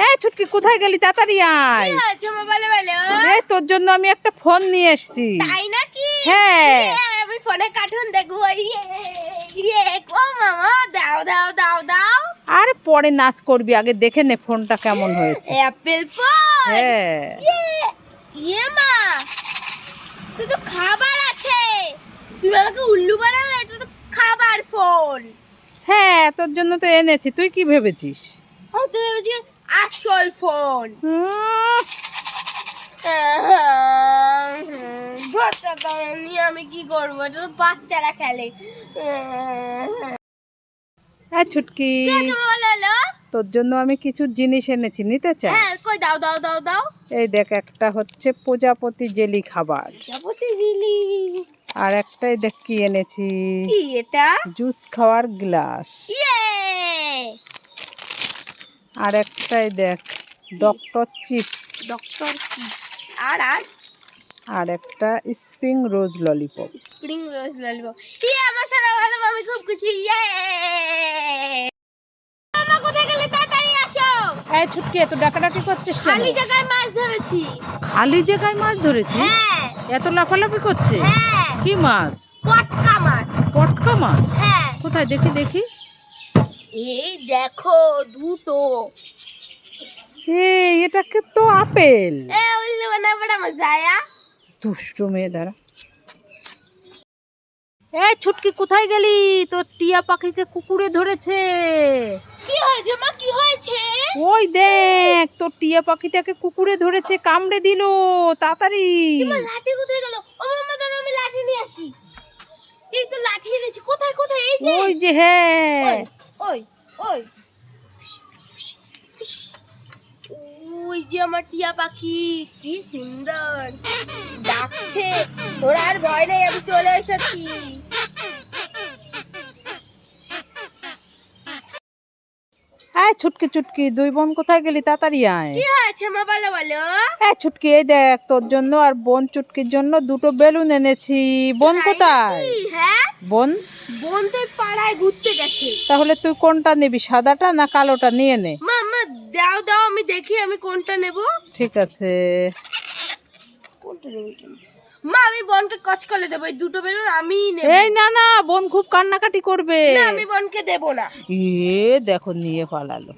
এই ছুটকি কোথায় গেলি? তাড়াতাড়ি আয়। এই তোর জন্য আমি একটা ফোন নিয়ে এসেছি। তাই নাকি? হ্যাঁ। ইয়ে, আমি ফোনে কার্টুন দেখব। ইয়ে ইয়ে ও মামা দাও দাও দাও দাও। আরে পরে নাচ করবি। আগে দেখে নে ফোনটা কেমন হয়েছে। অ্যাপেল ফোন হ্যাঁ। ইয়ে মা। তো তো খাবার আছে। তুমি আমাকে উল্লু বানালে এটা তো খাবার ফোন। হ্যাঁ তোর জন্য তো এনেছি। তুই কি ভেবেছিস? আমি তো ভেবেছি আসল ফোন বাচ্চা তো নিয়ে আমি কি করব? এটা তো বাচ্চারা খেলে। এই ছুটকি। মোবাইল তোর জন্য আমি কিছু জিনিস এনেছি নিতে চাই হ্যাঁ কই দাও দাও দাও দাও। এই দেখ একটা হচ্ছে প্রজাপতি জেলি খাবার। প্রজাপতি জিলি। আর একটাই দেখ কি এনেছি? কি এটা? জুস খাওয়ার গ্লাস। ইয়ে! আর একটাই দেখ ডক্টর চিপস ডক্টর চিপস আর আর? আর একটা spring rose lollipop spring rose lollipop ইয়ে আমার সারা ভালো আমি খুব খুশি। ইয়ে মামা কোথায় গেলে তাড়াতাড়ি আসো? এই ছুটকি এত ডাকাডাকি করছিস কেন? খালি জায়গায় মাছ ধরেছি। খালি জায়গায় মাছ ধরেছিস হ্যাঁ। এত লাফালাফি করছে হ্যাঁ। কি মাছ? পটকা মাছ। পটকা মাছ? হ্যাঁ। কোথায়? দেখি দেখি। এই দেখো দুটো। এই এটাকে তো আপেল। এ দুষ্টু মেয়ে এই ছুটকি কোথায় গেলি? তোর টিয়া পাখিকে কুকুরে ধরেছে। কি হয়েছে মা? কি হয়েছে? ওই দেখ তোর টিয়া পাখিটাকে কুকুরে ধরেছে কামড়ে দিল তাড়াতাড়ি। লাঠি কোথায় গেল? ও মামা দাঁড়া আমি লাঠি নিয়ে আসি। এই তো লাঠি এনেছি। কোথায় কোথায়? এই যে। ওই যে হ্যাঁ। ওই ওই ওই। যে আমার টিয়া পাখি কি সুন্দর। ডাকছে তোর আর ভয় নেই আমি চলে এসেছি। এই ছুটকি চুটকি দুই বোন কোথায় গেলি? তাড়াতাড়ি আয়। কি হয়েছে মা বলো বলো। এই ছুটকি এই দেখ তোর জন্য আর বোন চুটকির জন্য দুটো বেলুন এনেছি। বোন কোথায়? হ্যাঁ? বোন? বোন তো পাড়ায় ঘুরতে গেছে। তাহলে তুই কোনটা নিবি সাদাটা না কালোটা? নিয়ে নে। দাও দাও আমি দেখি আমি কোনটা নেব? ঠিক আছে। কোনটা নেব মা আমি বোনকে কচকলে দেবো এই দুটো বেলুন আমি নেব। এই না না বোন খুব কান্নাকাটি করবে। না আমি বোনকে দেব না। এ দেখো নিয়ে পালালো।